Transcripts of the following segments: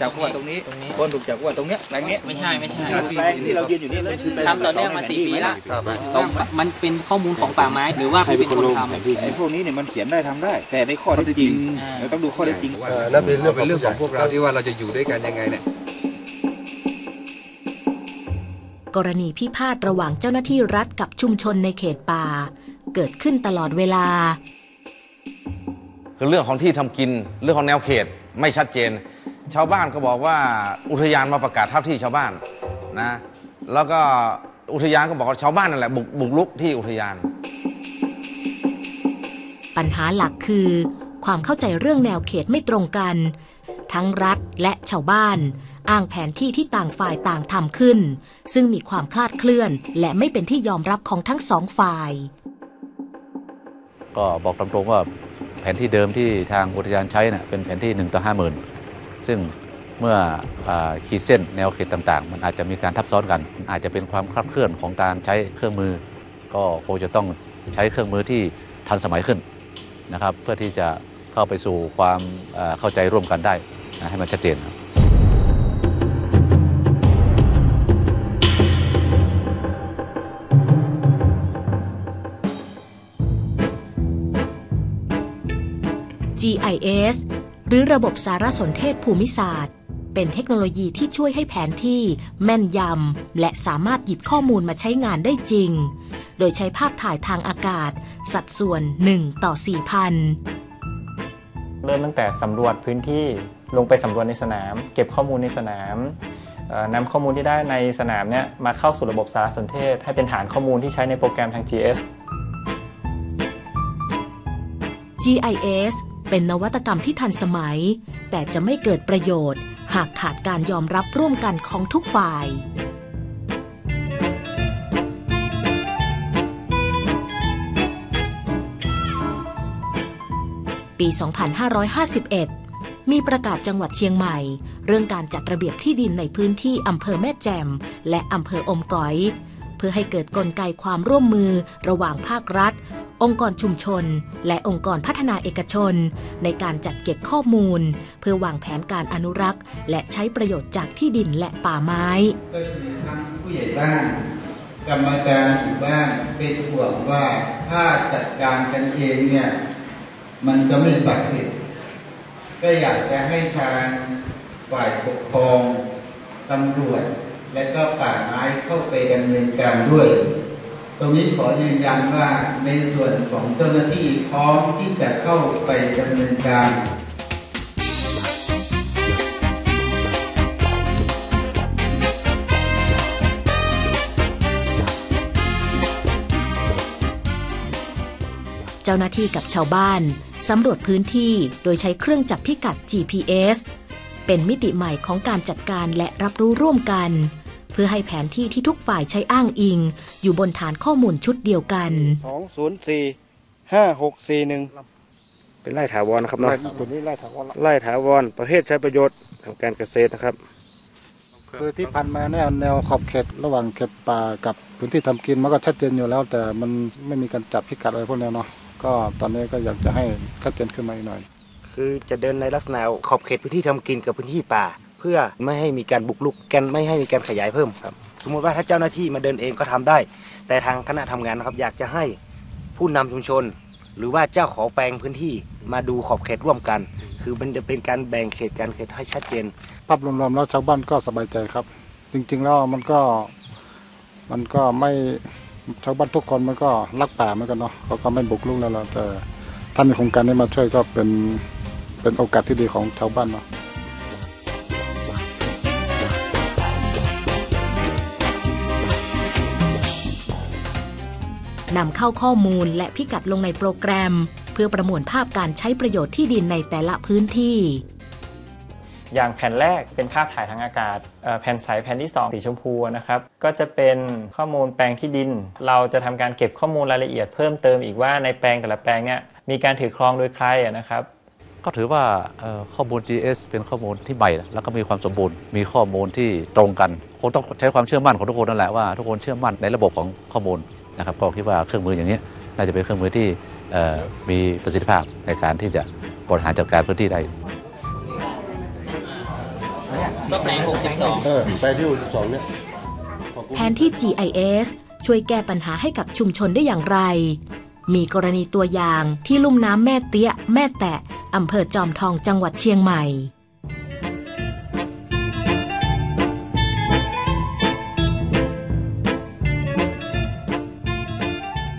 จับขั้วตรงนี้ ตรงนี้ คนถูกจับขั้วตรงเนี้ยแปลงเนี้ยไม่ใช่ไม่ใช่แปลงที่เรายืนอยู่นี่เลยคือแปลงทำต่อเนื่องมาสี่ปีละครับต้องมันเป็นข้อมูลของป่าไม้หรือว่าใครเป็นคนทำไอ้พวกนี้เนี่ยมันเขียนได้ทำได้ แต่ในข้อเท็จจริงอ่าเราต้องดูข้อเท็จจริงเออนั่นเป็นเรื่องเป็นเรื่องของพวกเราที่ที่ว่าเราจะอยู่ด้วยกันยังไงเนี่ยกรณีพิพาทระหว่างเจ้าหน้าที่รัฐกับชุมชนในเขตป่า เกิดขึ้นตลอดเวลา คือเรื่องของที่ทำกินเรื่องของแนวเขตไม่ชัดเจน ชาวบ้านก็บอกว่าอุทยานมาประกาศทับที่ชาวบ้านนะแล้วก็อุทยานก็บอกว่าชาวบ้านนั่นแหละบุกบุกรุกที่อุทยาน ปัญหาหลักคือ ความเข้าใจเรื่องแนวเขตไม่ตรงกัน ทั้งรัฐและชาวบ้าน อ้างแผนที่ที่ต่างฝ่ายต่างทำขึ้น ซึ่งมีความคลาดเคลื่อน และไม่เป็นที่ยอมรับของทั้งสองฝ่าย ก็บอกตามตรงว่าแผนที่เดิมที่ทางอุทยานใช้น่ะเป็นแผนที่1ต่อ50,000 ซึ่งเมื่ออขีดเส้นแนวเขตต่าง ๆ มันอาจจะมีการทับซ้อนกัน อาจจะเป็นความคลาดเคลื่อนของการใช้เครื่องมือ ก็คงจะต้องใช้เครื่องมือที่ทันสมัยขึ้นนะครับ เพื่อที่จะเข้าไปสู่ความเข้าใจร่วมกันได้นะให้มันชัดเจนครับ GIS หรือระบบสารสนเทศภูมิศาสตร์ เป็นเทคโนโลยีที่ช่วยให้แผนที่ แม่นยำ และสามารถหยิบข้อมูลมาใช้งานได้จริง โดยใช้ภาพถ่ายทางอากาศ สัดส่วน 1 ต่อ 4,000 เริ่มตั้งแต่สำรวจพื้นที่ลงไปสำรวจในสนาม เก็บข้อมูลในสนามเอ่อนำข้อมูลที่ได้ในสนามเนี่ยมาเข้าสู่ระบบสารสนเทศ ให้เป็นฐานข้อมูลที่ใช้ในโปรแกรมทาง GS GIS เป็นนวัตกรรมที่ทันสมัย แต่จะไม่เกิดประโยชน์ หากขาดการยอมรับร่วมกันของทุกฝ่ายปี 2551 มีประกาศจังหวัดเชียงใหม่ เรื่องการจัดระเบียบที่ดินในพื้นที่อำเภอแม่แจ่มและอำเภออมก๋อย เพื่อให้เกิดกลไกความร่วมมือระหว่างภาครัฐ องค์กรชุมชน และองค์กรพัฒนาเอกชน ในการจัดเก็บข้อมูล เพื่อวางแผนการอนุรักษ์ และใช้ประโยชน์จากที่ดินและป่าไม้ก็คือทั้งผู้ใหญ่บ้านกรรมการหมู่บ้านเป็นห่วงว่าถ้าจัดการกันเองเนี่ยมันจะไม่ศักดิ์สิทธิ์ก็อยากจะให้ทางฝ่ายปกครองตำรวจ และก็ป่าไม้เข้าไปดำเนินการด้วย ตรงนี้ขอยืนยันว่าในส่วนของเจ้าหน้าที่พร้อมที่จะเข้าไปดำเนินการเจ้าหน้าที่กับชาวบ้าน สำรวจพื้นที่โดยใช้เครื่องจับพิกัด GPS เป็นมิติใหม่ของการจัดการและรับรู้ร่วมกัน พื่อให้แผนที่ที่ทุกฝ่ายใช้อ้างอิง อยู่บนฐานข้อมูลชุดเดียวกันสองศูนย์สี่ห้าหกสี่หนึ่งเป็นไร่ถาวรนะครับเนาะตัวนี้ไล่ถาวรละไร่ถาวรประเภทใช้ประโยชน์ทางการเกษตรนะครับ คือที่พันมาเนี่ยแนวขอบเขตระหว่างเขตป่ากับพื้นที่ทำกินมันก็ชัดเจนอยู่แล้ว แต่มันไม่มีการจับพิกัดอะไรพวกเนี้ยเนาะก็ตอนนี้ก็อยากจะให้ชัดเจนขึ้นมาอีกหน่อย คือจะเดินในลักษณะขอบเขตพื้นที่ทำกินกับพื้นที่ป่า เพื่อไม่ให้มีการบุกรุกกันไม่ให้มีการขยายเพิ่มครับ สมมุติว่าถ้าเจ้าหน้าที่มาเดินเองก็ทำได้ แต่ทางคณะทำงานนะครับ อยากจะให้ผู้นำชุมชน หรือว่าเจ้าของแปลงพื้นที่มาดูขอบเขตร่วมกัน คือมันจะเป็นการแบ่งเขตการเขตให้ชัดเจนภาพรวมๆแล้วชาวบ้านก็สบายใจครับ จริง ๆ แล้วมันก็มันก็ไม่ชาวบ้านทุกคนมันก็รักป่าเหมือนกันเนาะเขาก็ไม่บุกรุกแล้วแต่ถ้ามีโครงการนี้มาช่วยก็เป็นเป็นโอกาสที่ดีของชาวบ้านเนาะ นำเข้าข้อมูลและพิกัดลงในโปรแกรม เพื่อประมวลภาพการใช้ประโยชน์ที่ดินในแต่ละพื้นที่ อย่างแผ่นแรกเป็นภาพถ่ายทางอากาศเอ่อแผ่นใสแผ่นที่ 2 สีชมพูนะครับก็จะเป็นข้อมูลแปลงที่ดิน เราจะทำการเก็บข้อมูลรายละเอียดเพิ่มเติมอีกว่าในแปลงแต่ละแปลงเนี่ยมีการถือครองโดยใครอะนะครับก็ถือว่าเอ่อข้อมูล GS เป็นข้อมูลที่ใหม่ แล้วก็มีความสมบูรณ์ มีข้อมูลที่ตรงกันคงต้องใช้ความเชื่อมั่นของทุกคนนั่นแหละว่าทุกคนเชื่อมั่นในระบบของข้อมูล นะครับก็คิดว่าเครื่องมืออย่างนี้น่าจะเป็นเครื่องมือที่เอ่อมีประสิทธิภาพในการที่จะบริหารจัดการพื้นที่ได้อันก็แปลง62เออไปที่อุสองเนี่ยแผนที่ GIS ช่วยแก้ปัญหาให้กับชุมชนได้อย่างไร มีกรณีตัวอย่างที่ลุ่มน้ำแม่เตี้ย แม่แตะอำเภอจอมทองจังหวัดเชียงใหม่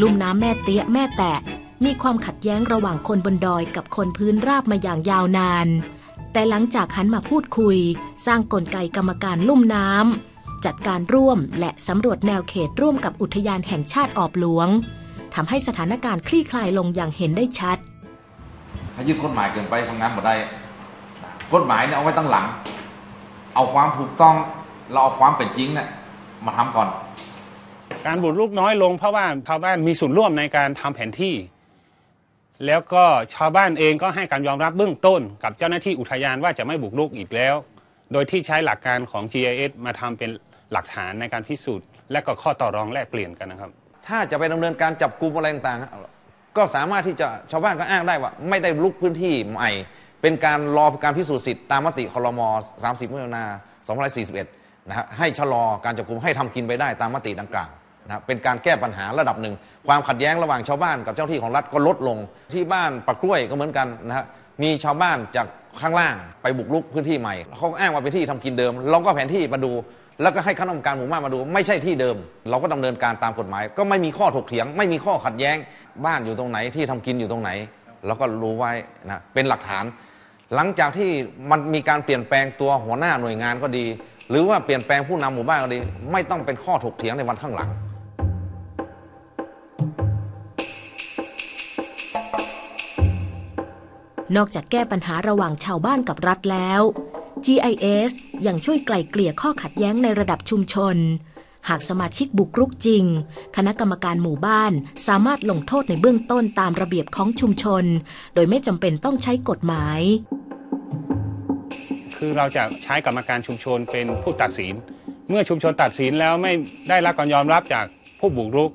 ลุ่มน้ำแม่เตี้ยแม่แตะ มีความขัดแย้งระหว่างคนบนดอยกับคนพื้นราบมาอย่างยาวนาน แต่หลังจากหันมาพูดคุย สร้างกลไกกรรมการลุ่มน้ำจัดการร่วมและสำรวจแนวเขตร่วมกับอุทยานแห่งชาติออบหลวงทำให้สถานการณ์คลี่คลายลงอย่างเห็นได้ชัดถ้ายึดกฎหมายเกินไปทำงานบ่ได้กฎหมายเนี่ยเอาไว้ตั้งหลัง เอาความถูกต้องเราเอาความเป็นจริงเนี่ยมาทำก่อน การบุกรุกน้อยลงเพราะว่าชาวบ้านมีส่วนร่วมในการทำแผนที่ แล้วก็ชาวบ้านเองก็ให้การยอมรับเบื้องต้น กับเจ้าหน้าที่อุทยานว่าจะไม่บุกรุกอีกแล้ว โดยที่ใช้หลักการของ GIS มาทำเป็นหลักฐานในการพิสูจน์ และก็ข้อต่อรองแลกเปลี่ยนกันนะครับ ถ้าจะไปดำเนินการจับกลุ่มอะไรต่างๆ ก็สามารถที่จะชาวบ้านก็อ้างได้ว่า ไม่ได้ลุกพื้นที่ใหม่ เป็นการรอการพิสูจน์สิทธิ์ตามมติคลม30มิถุนา2541นะฮะให้ชะลอการจับกลุ่มให้ทำกินไปได้ตามมติดังกล่าว นะเป็นการแก้ปัญหาระดับหนึ่ง ความขัดแย้งระหว่างชาวบ้านกับเจ้าหน้าที่ของรัฐก็ลดลง ที่บ้านปักกล้วยก็เหมือนกันนะฮะมีชาวบ้านจากข้างล่างไปบุกรุกพื้นที่ใหม่เขาอ้างว่าเป็นที่ทำกินเดิม เราก็แผนที่มาดู แล้วก็ให้คณะกรรมการหมู่บ้านมาดู ไม่ใช่ที่เดิม เราก็ดำเนินการตามกฎหมาย ก็ไม่มีข้อถกเถียง ไม่มีข้อขัดแย้ง บ้านอยู่ตรงไหนที่ทำกินอยู่ตรงไหนเราก็รู้ไว้นะเป็นหลักฐาน หลังจากที่มันมีการเปลี่ยนแปลงตัวหัวหน้าหน่วยงานก็ดี หรือว่าเปลี่ยนแปลงผู้นำหมู่บ้านก็ดี ไม่ต้องเป็นข้อถกเถียงในวันข้างหลัง นอกจากแก้ปัญหาระหว่างชาวบ้านกับรัฐแล้ว GIS ยังช่วยไกล่เกลี่ยข้อขัดแย้งในระดับชุมชน หากสมาชิกบุกรุกจริง คณะกรรมการหมู่บ้านสามารถลงโทษในเบื้องต้นตามระเบียบของชุมชน โดยไม่จำเป็นต้องใช้กฎหมาย คือเราจะใช้กรรมการชุมชนเป็นผู้ตัดสิน เมื่อชุมชนตัดสินแล้วไม่ได้รับการยอมรับจากผู้บุกรุก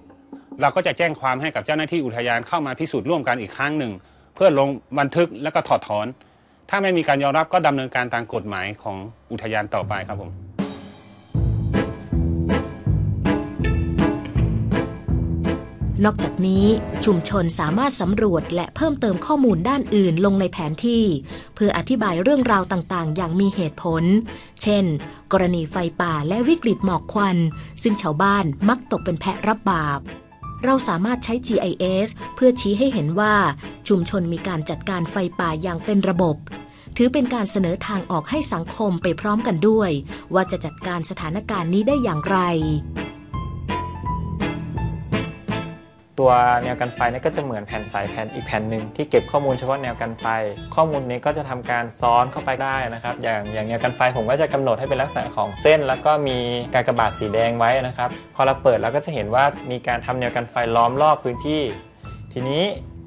เราก็จะแจ้งความให้กับเจ้าหน้าที่อุทยานเข้ามาพิสูจน์ร่วมกันอีกครั้งหนึ่ง เพื่อลงบันทึกแล้วก็ถอดถอน ถ้าไม่มีการยอมรับก็ดำเนินการตามกฎหมายของอุทยานต่อไปครับผมนอกจากนี้ชุมชนสามารถสำรวจและเพิ่มเติมข้อมูลด้านอื่นลงในแผนที่ เพื่ออธิบายเรื่องราวต่างๆ อย่างมีเหตุผล เช่น กรณีไฟป่าและวิกฤตหมอกควัน ซึ่งชาวบ้านมักตกเป็นแพะรับบาป เราสามารถใช้ GIS เพื่อชี้ให้เห็นว่า ชุมชนมีการจัดการไฟป่าอย่างเป็นระบบ ถือเป็นการเสนอทางออกให้สังคมไปพร้อมกันด้วย ว่าจะจัดการสถานการณ์นี้ได้อย่างไร ตัวแนวกันไฟนี่ก็จะเหมือนแผ่นสายแผ่นอีกแผ่นหนึ่งที่เก็บข้อมูลเฉพาะแนวกันไฟ ข้อมูลนี้ก็จะทำการซ้อนเข้าไปได้นะครับ อย่างอย่างแนวกันไฟผมก็จะกำหนดให้เป็นลักษณะของเส้น แล้วก็มีการกระบาดสีแดงไว้นะครับพอเราเปิดเราก็จะเห็นว่ามีการทำแนวกันไฟล้อมรอบพื้นที่ ทีนี้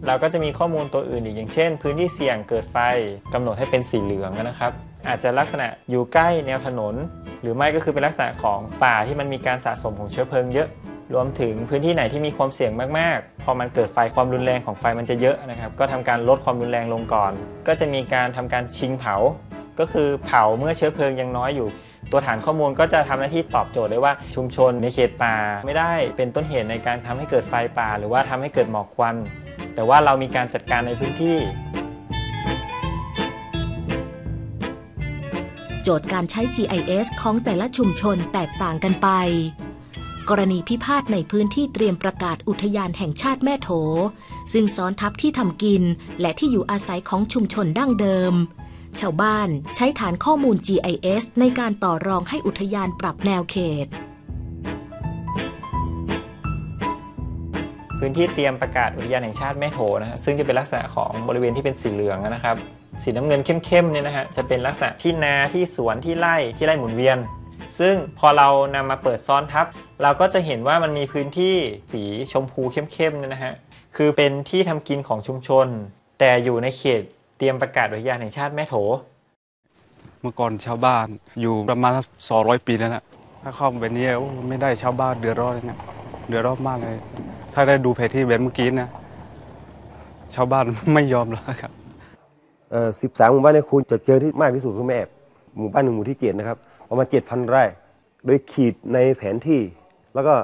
เราก็จะมีข้อมูลตัวอื่นอีกอย่างเช่น พื้นที่เสี่ยงเกิดไฟกำหนดให้เป็นสีเหลืองนะครับอาจจะลักษณะอยู่ใกล้แนวถนน หรือไม่ก็คือเป็นลักษณะของป่าที่มันมีการสะสมของเชื้อเพลิงเยอะ รวมถึงพื้นที่ไหนที่มีความเสี่ยงมากๆ พอมันเกิดไฟความรุนแรงของไฟมันจะเยอะนะครับ ก็ทำการลดความรุนแรงลงก่อน ก็จะมีการทำการชิงเผา ก็คือเผาเมื่อเชื้อเพลิงยังน้อยอยู่ ตัวฐานข้อมูลก็จะทำหน้าที่ตอบโจทย์ได้ว่าชุมชนในเขตป่า ไม่ได้เป็นต้นเหตุในการทำให้เกิดไฟป่า หรือว่าทำให้เกิดหมอกควัน แต่ว่าเรามีการจัดการในพื้นที่โจทย์การใช้ GIS ของแต่ละชุมชนแตกต่างกันไป กรณีพิพาทในพื้นที่เตรียมประกาศอุทยานแห่งชาติแม่โถ ซึ่งซ้อนทับที่ทำกินและที่อยู่อาศัยของชุมชนดั้งเดิม ชาวบ้านใช้ฐานข้อมูล GIS ในการต่อรองให้อุทยานปรับแนวเขต พื้นที่เตรียมประกาศอุทยานแห่งชาติแม่โถนะฮะซึ่งจะเป็นลักษณะของบริเวณที่เป็นสีเหลืองนะครับ สีน้ำเงินเข้มๆเนี่ยนะฮะจะเป็นลักษณะที่นาที่สวนที่ไร่ที่ไร่หมุนเวียน ซึ่งพอเรานำมาเปิดซ้อนทับ เราก็จะเห็นว่ามันมีพื้นที่สีชมพูเข้มๆเนี่ยนะฮะคือเป็นที่ทำกินของชุมชน แต่อยู่ในเขตเตรียมประกาศอุทยานแห่งชาติแม่โถ เมื่อก่อนชาวบ้านอยู่ประมาณสองร้อยปีแล้วนะถ้าเข้าแบบนี้โอ้ไม่ได้ชาวบ้านเดือดร้อนเลยนะเดือดร้อนมากเลย ถ้าได้ดูแผนที่แบบเมื่อกี้นะ ชาวบ้านไม่ยอมแล้วครับเอ่อสิบสามหมู่บ้านในคูณจะเจอที่มากที่สุดคือแม่หมู่บ้านหนึ่งหมู่ที่เจ็ดนะครับ ประมาณเจ็ดพันไร่ โดยขีดในแผนที่ แล้วก็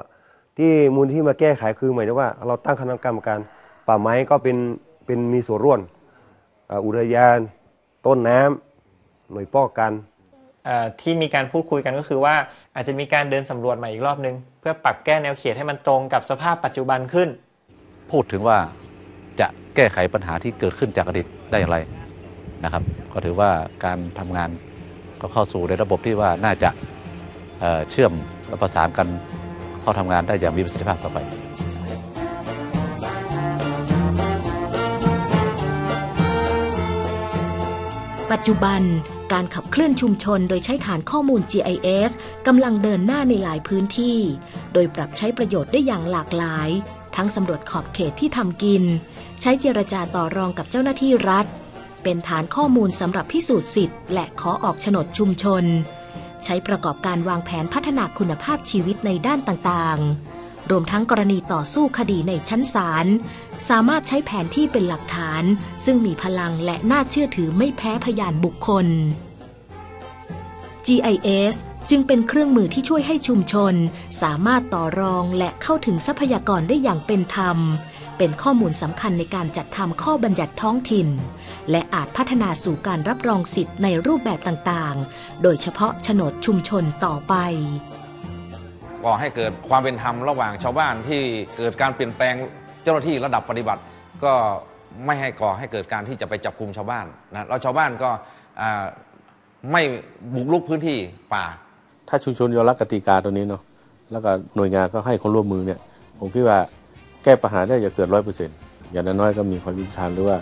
ที่มูลที่มาแก้ไขคือหมายถึงว่า เราตั้งคณะกรรมการป่าไม้ก็เป็นเป็นมีส่วนร่วมอ่าอุทยาน ต้นน้ำหน่วยป้องกันเอ่อที่มีการพูดคุยกันก็คือว่าอาจจะมีการเดินสำรวจใหม่อีกรอบนึง เพื่อปรับแก้แนวเขตให้มันตรงกับสภาพปัจจุบันขึ้น พูดถึงว่าจะแก้ไขปัญหาที่เกิดขึ้นจากอดีตได้อย่างไรนะครับ ก็ถือว่าการทำงาน ก็เข้าสู่ในระบบที่ว่าน่าจะเเชื่อมและประสานกันเข้าทำงานได้อย่างมีประสิทธิภาพต่อไปปัจจุบันการขับเคลื่อนชุมชนโดยใช้ฐานข้อมูล GIS กำลังเดินหน้าในหลายพื้นที่ โดยปรับใช้ประโยชน์ได้อย่างหลากหลาย ทั้งสำรวจขอบเขตที่ทำกิน ใช้เจรจาต่อรองกับเจ้าหน้าที่รัฐ เป็นฐานข้อมูลสำหรับพิสูจน์สิทธิ์และขอออกโฉนดชุมชน ใช้ประกอบการวางแผนพัฒนาคุณภาพชีวิตในด้านต่างๆ รวมทั้งกรณีต่อสู้คดีในชั้นศาลสามารถใช้แผนที่เป็นหลักฐาน ซึ่งมีพลังและน่าเชื่อถือไม่แพ้พยานบุคคล GIS จึงเป็นเครื่องมือที่ช่วยให้ชุมชน สามารถต่อรองและเข้าถึงทรัพยากรได้อย่างเป็นธรรม เป็นข้อมูลสำคัญในการจัดทำข้อบัญญัติท้องถิ่น และอาจพัฒนาสู่การรับรองสิทธิ์ในรูปแบบต่างๆ โดยเฉพาะโฉนดชุมชนต่อไปก่อให้เกิดความเป็นธรรมระหว่างชาวบ้านที่เกิดการเปลี่ยนแปลงเจ้าหน้าที่ระดับปฏิบัติ ก็ไม่ให้ก่อให้เกิดการที่จะไปจับกลุ่มชาวบ้านนะแล้วชาวบ้านก็อ่าไม่บุกรุกพื้นที่ป่า ถ้าชุมชนยอมรับกติกาตัวนี้เนาะแล้วก็หน่วยงานก็ให้ความร่วมมือเนี่ยผมคิดว่าแก้ปัญหาได้จะเกิดร้อยเปอร์เซ็นต์อย่างน้อยๆก็มีความยุติธรรมหรือว่า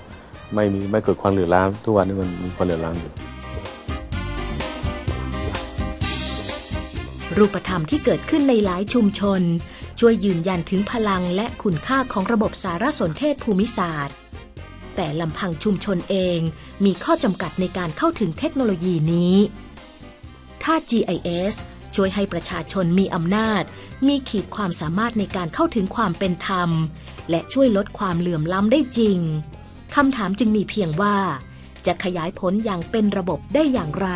ไม่มีไม่เกิดความเหลื่อมล้ำทุกวันนี้มันมีความเหลื่อมล้ำอยู่รูปธรรมที่เกิดขึ้นในหลายชุมชน ช่วยยืนยันถึงพลังและคุณค่าของระบบสารสนเทศภูมิศาสตร์ แต่ลำพังชุมชนเองมีข้อจำกัดในการเข้าถึงเทคโนโลยีนี้ ถ้า GIS ช่วยให้ประชาชนมีอำนาจ มีขีดความสามารถในการเข้าถึงความเป็นธรรม และช่วยลดความเหลื่อมล้ำได้จริงคำถามจึงมีเพียงว่า จะขยายผลอย่างเป็นระบบได้อย่างไร